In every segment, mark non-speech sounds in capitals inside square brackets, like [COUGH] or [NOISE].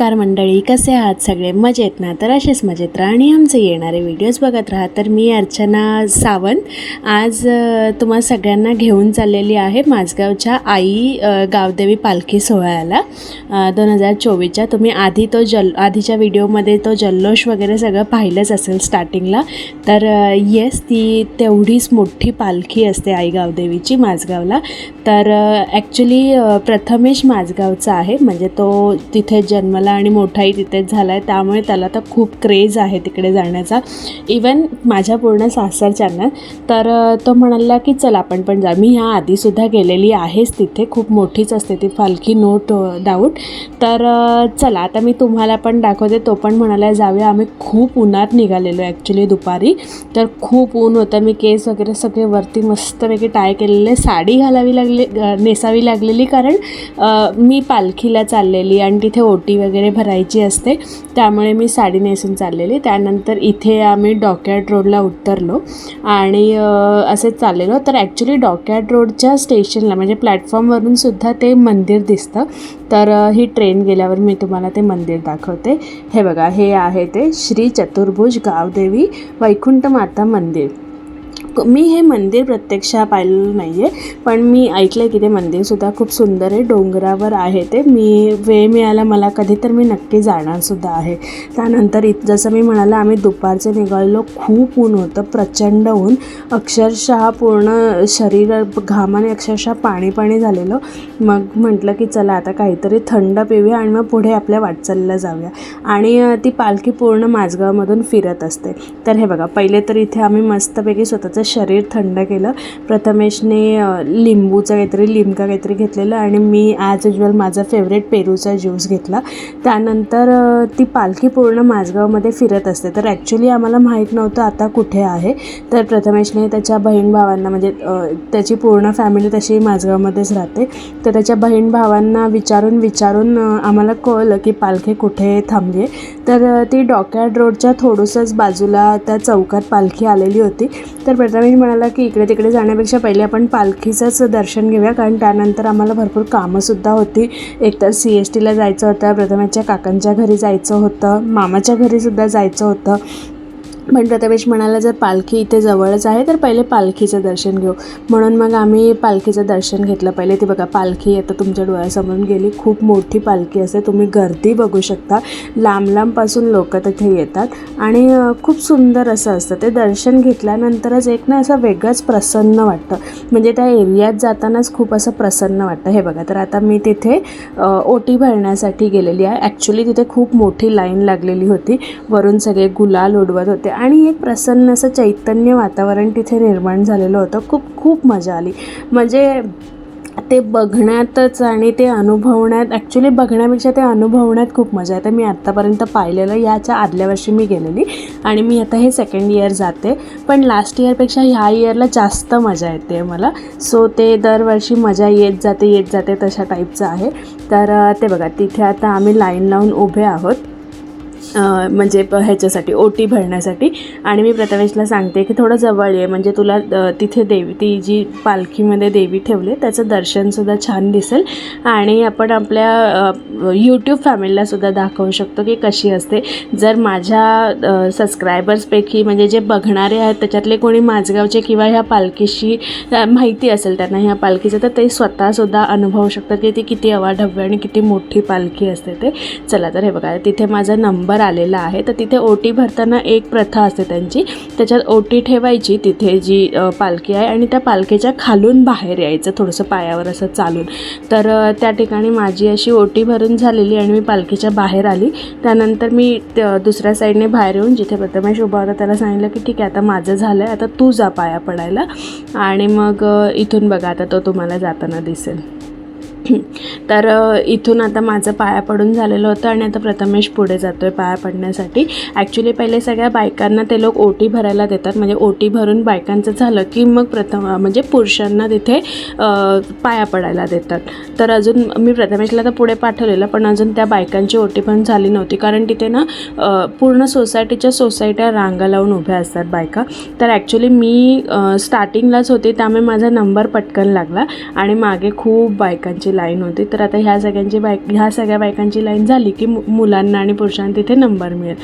नमस्कार मंडळी कसे आहात सगळे? मजेत ना? तर असेच मजेत राहा आणि आमचे येणारे व्हिडिओज बघत राहा. तर मी अर्चना सावंत. आज तुम्हा सगळ्यांना घेऊन चाललेली आहे माझगावच्या आई गावदेवी पालखी सोहळ्याला. दोन हजार चोवीसच्या तुम्ही आधी तो जल आधीच्या व्हिडिओमध्ये तो जल्लोष वगैरे सगळं पाहिलंच असेल स्टार्टिंगला तर येस ती तेवढीच मोठी पालखी असते आई गावदेवीची माझगावला. तर ॲक्च्युली प्रथमेश माझगावचा आहे. म्हणजे तो तिथे जन्मला आणि मोठाही तिथेच झाला आहे त्यामुळे त्याला तर खूप क्रेज आहे तिकडे जाण्याचा. इवन माझ्या पूर्ण सासरच्यांना. तर तो म्हणाला की चल आपण पण जा. मी ह्या आधीसुद्धा गेलेली आहेच तिथे. खूप मोठीच असते ती पालखी नोट डाऊट तर चला आता मी तुम्हाला पण दाखवते. तो पण म्हणाला जाऊया. आम्ही खूप उन्हात निघालेलो ॲक्च्युली दुपारी. तर खूप ऊन होतं. मी केस वगैरे सगळे वरती मस्तपैकी टाय केलेले. साडी घालावी लागली नेसावी लागलेली कारण मी पालखीला चाललेली आणि तिथे ओटी वगैरे वगैरे भरायची असते. त्यामुळे मी साडी नेसून चाललेली. त्यानंतर इथे आम्ही डॉकयार्ड रोडला उतरलो. आणि असेच चाललेलो. तर ॲक्च्युली डॉकयार्ड रोडच्या स्टेशनला म्हणजे प्लॅटफॉर्मवरून सुद्धा ते मंदिर दिसतं. तर ही ट्रेन गेल्यावर मी तुम्हाला ते मंदिर दाखवते. हे बघा हे आहे ते श्री चतुर्भुज गावदेवी वैकुंठ माता मंदिर. मी हे मंदिर प्रत्यक्ष पाहिलेलं नाही आहे पण मी ऐकलं आहे की ते मंदिरसुद्धा खूप सुंदर आहे डोंगरावर आहे ते. मी वेळ मिळाला मला कधी तर मी नक्की जाणारसुद्धा आहे. त्यानंतर इत जसं मी म्हणालं आम्ही दुपारचे निघालेलो खूप ऊन होतं प्रचंड ऊन. अक्षरशः पूर्ण शरीर घामाने अक्षरशः पाणी पाणी झालेलं. मग म्हटलं की चला आता काहीतरी थंड पिऊया आणि मग पुढे आपल्या वाटचालीला जाऊया. आणि ती पालखी पूर्ण माझगावमधून फिरत असते. तर हे बघा पहिले तर इथे आम्ही मस्तपैकी स्वतःचं शरीर थंड केलं. प्रथमेशने लिंबूचं काहीतरी लिंबका काहीतरी घेतलेलं आणि मी ॲज युजल माझा फेवरेट पेरूचा ज्यूस घेतला. त्यानंतर ती पालखी पूर्ण माझगावमध्ये फिरत असते. तर ॲक्च्युली आम्हाला माहीत नव्हतं आता कुठे आहे. तर प्रथमेशने त्याच्या बहीण भावांना म्हणजे त्याची पूर्ण फॅमिली तशी माझगावमध्येच राहते. तर त्याच्या बहीण भावांना विचारून विचारून आम्हाला कळलं की पालखी कुठे थांबली आहे. तर ती डॉकॅड रोडच्या थोडंसंच बाजूला त्या चौकात पालखी आलेली होती. तर प्रथमेश म्हणाला की इकडे तिकडे जाण्यापेक्षा पहिले आपण पालखीचंच दर्शन घेऊया कारण त्यानंतर आम्हाला भरपूर कामंसुद्धा होती. एकतर सी एस टीला जायचं होतं प्रथमेशच्या काकांच्या घरी जायचं होतं मामाच्या घरीसुद्धा जायचं होतं. पण प्रथमेश म्हणाला जर पालखी इथे जवळच आहे तर पहिले पालखीचं दर्शन घेऊ. म्हणून मग आम्ही पालखीचं दर्शन घेतलं. पहिले ती बघा पालखी आता तुमच्या डोळ्यासमोरून गेली. खूप मोठी पालखी असते. तुम्ही गर्दी बघू शकता. लांब लांबपासून लोक तिथे येतात. आणि खूप सुंदर असं असतं. ते दर्शन घेतल्यानंतरच एक ना असं वेगळंच प्रसन्न वाटतं. म्हणजे त्या एरियात जातानाच खूप असं प्रसन्न वाटतं. हे बघा तर आता मी तिथे ओटी भरण्यासाठी गेलेली आहे. ॲक्च्युली तिथे खूप मोठी लाईन लागलेली होती. वरून सगळे गुलाल उडवत होते. आणि एक प्रसन्न असं चैतन्य वातावरण तिथे निर्माण झालेलं होतं. खूप खूप मजा आली. म्हणजे ते बघण्यातच आणि ते अनुभवण्यात ॲक्च्युली बघण्यापेक्षा ते अनुभवण्यात खूप मजा येते. मी आत्तापर्यंत पाहिलेलं याच्या आदल्या वर्षी मी गेलेली आणि मी आता हे सेकंड इयर जाते. पण लास्ट इयरपेक्षा ह्या इयरला जास्त मजा येते मला. सो ते दरवर्षी मजा येत जाते येत जाते तशा टाईपचं आहे. तर ते बघा तिथे आता आम्ही लाईन लावून उभे आहोत. म्हणजे प- ह्याच्यासाठी ओटी भरण्यासाठी. आणि मी प्रथमेशला सांगते की थोडं जवळ ये म्हणजे तुला तिथे देवी ती जी पालखीमध्ये देवी ठेवली आहे, त्याचं दर्शनसुद्धा छान दिसेल. आणि आपण आपल्या यूट्यूब फॅमिलीलासुद्धा दाखवू शकतो की कशी असते. जर माझ्या सबस्क्रायबर्सपैकी म्हणजे जे बघणारे आहेत त्याच्यातले कोणी माझगावचे किंवा ह्या पालखीशी माहिती असेल त्यांना ह्या पालखीचं तर ते स्वतःसुद्धा अनुभवू शकतात की ती किती अवाढव्य आणि किती मोठी पालखी असते ते. चला तर हे बघा तिथे माझा नंबर आलेला आहे. तर तिथे ओटी भरताना एक प्रथा असते त्यांची. त्याच्यात ओटी ठेवायची तिथे जी पालखी आहे आणि त्या पालखीच्या खालून बाहेर यायचं थोडंसं पायावर असं चालून. तर त्या ठिकाणी माझी अशी ओटी भरून झालेली आणि मी पालखीच्या बाहेर आली. त्यानंतर मी दुसऱ्या साईडने बाहेर येऊन जिथे प्रथमेश उभा होता त्याला सांगितलं की ठीक आहे आता माझं झालं आहे आता तू जा पाया पडायला. आणि मग इथून बघा आता तो तुम्हाला जाताना दिसेल. [COUGHS] तर इथून आता माझं पाया पडून झालेलं होतं आणि आता प्रथमेश पुढे जातो आहे पाया पडण्यासाठी. ॲक्च्युली पहिले सगळ्या बायकांना ते लोक ओटी भरायला देतात. म्हणजे ओटी भरून बायकांचं झालं की मग प्रथम म्हणजे पुरुषांना तिथे पाया पडायला देतात. तर अजून मी प्रथमेशला तर पुढे पाठवलेलं पण अजून त्या बायकांची ओटी पण झाली नव्हती. कारण तिथे ना पूर्ण सोसायटीच्या सोसायट्या रांगा लावून उभ्या असतात बायका. तर ॲक्च्युली मी स्टार्टिंगलाच होते त्यामुळे माझा नंबर पटकन लागला आणि मागे खूप बायकांची बायकांची लाईन होती. तर आता ह्या सगळ्यांची बायक ह्या सगळ्या बायकांची लाईन झाली की मु मुलांना आणि पुरुषांना तिथे नंबर मिळेल.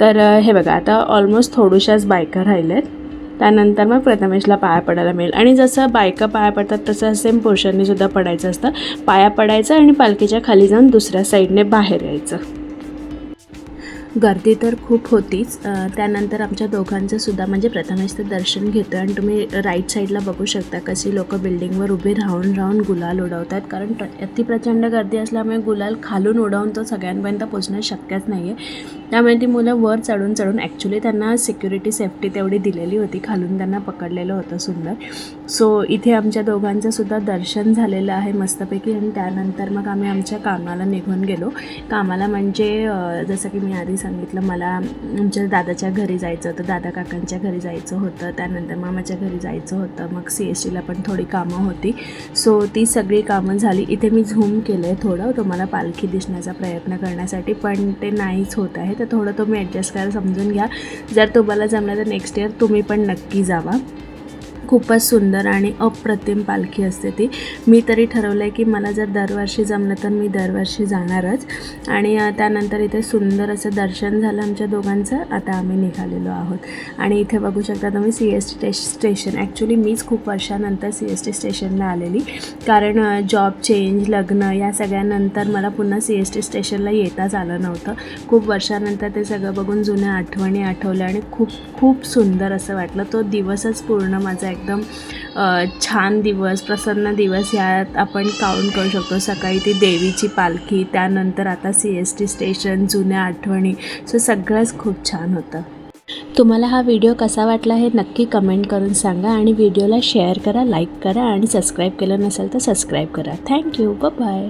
तर हे बघा आता ऑलमोस्ट थोडीशाच बायका राहिल्या आहेत त्यानंतर मग प्रथमेशला पाया पडायला मिळेल. आणि जसं बायका पाया पडतात तसं सेम पुरुषांनी सुद्धा पडायचं असतं. पाया पडायचं आणि पालखीच्या खाली जाऊन दुसऱ्या साईडने बाहेर यायचं. गर्दी तर खूप होतीच. त्यानंतर आमच्या दोघांचं सुद्धा म्हणजे प्रथमेश ते दर्शन घेतो आणि तुम्ही राईट साईडला बघू शकता कशी लोक बिल्डिंगवर उभे राहून राहून गुलाल उडवतात कारण प्र अति प्रचंड गर्दी असल्यामुळे गुलाल खालून उडवून तो सगळ्यांपर्यंत पोचणं शक्यच नाही आहे त्यामुळे ती मुलं वर चढून चढून ॲक्च्युली त्यांना सिक्युरिटी सेफ्टी तेवढी दिलेली होती. खालून त्यांना पकडलेलं होतं सुंदर. सो इथे आमच्या दोघांचं सुद्धा दर्शन झालेलं आहे मस्तपैकी. आणि त्यानंतर मग आम्ही आमच्या कामाला निघून गेलो. कामाला म्हणजे जसं की मी आधी सांगितलं मला आमच्या दादाच्या घरी जायचं होतं दादा काकांच्या घरी जायचं होतं त्यानंतर मामाच्या घरी जायचं होतं मग सी एस टीला पण थोडी कामं होती. सो ती सगळी कामं झाली. इथे मी झूम केलं आहे थोडं तुम्हाला पालखी दिसण्याचा प्रयत्न करण्यासाठी पण ते नाहीच होत आहे. तर थोडं तुम्ही ॲडजस्ट करायला समजून घ्या. जर तुम्हाला जमलं तर नेक्स्ट इयर तुम्ही पण नक्की जावा. खूपच सुंदर आणि अप्रतिम पालखी असते ती. मी तरी ठरवलं आहे की मला जर दरवर्षी जमलं तर मी दरवर्षी जाणारच. आणि त्यानंतर इथे सुंदर असं दर्शन झालं आमच्या दोघांचं. आता आम्ही निघालेलो आहोत. आणि इथे बघू शकता तुम्ही C S T station. Actually मीच खूप वर्षानंतर सी एस टी स्टेशनला आलेली. कारण जॉब चेंज लग्न या सगळ्यानंतर मला पुन्हा सी एस टी स्टेशनला येताच आलं नव्हतं. खूप वर्षानंतर ते सगळं बघून जुन्या आठवणी आठवल्या आणि खूप खूप सुंदर असं वाटलं. तो दिवसच पूर्ण माझा एकदम छान दिवस प्रसन्न दिवस यात आपण काउंट करू शकतो. सकाळी ती देवीची पालखी त्यानंतर आता सी एस टी स्टेशन जुन्या आठवणी. सो सगळंच खूप छान होतं. तुम्हाला हा व्हिडिओ कसा वाटला हे नक्की कमेंट करून सांगा आणि व्हिडिओला शेअर करा लाईक करा आणि सबस्क्राईब केलं नसेल तर सबस्क्राईब करा. Thank you bye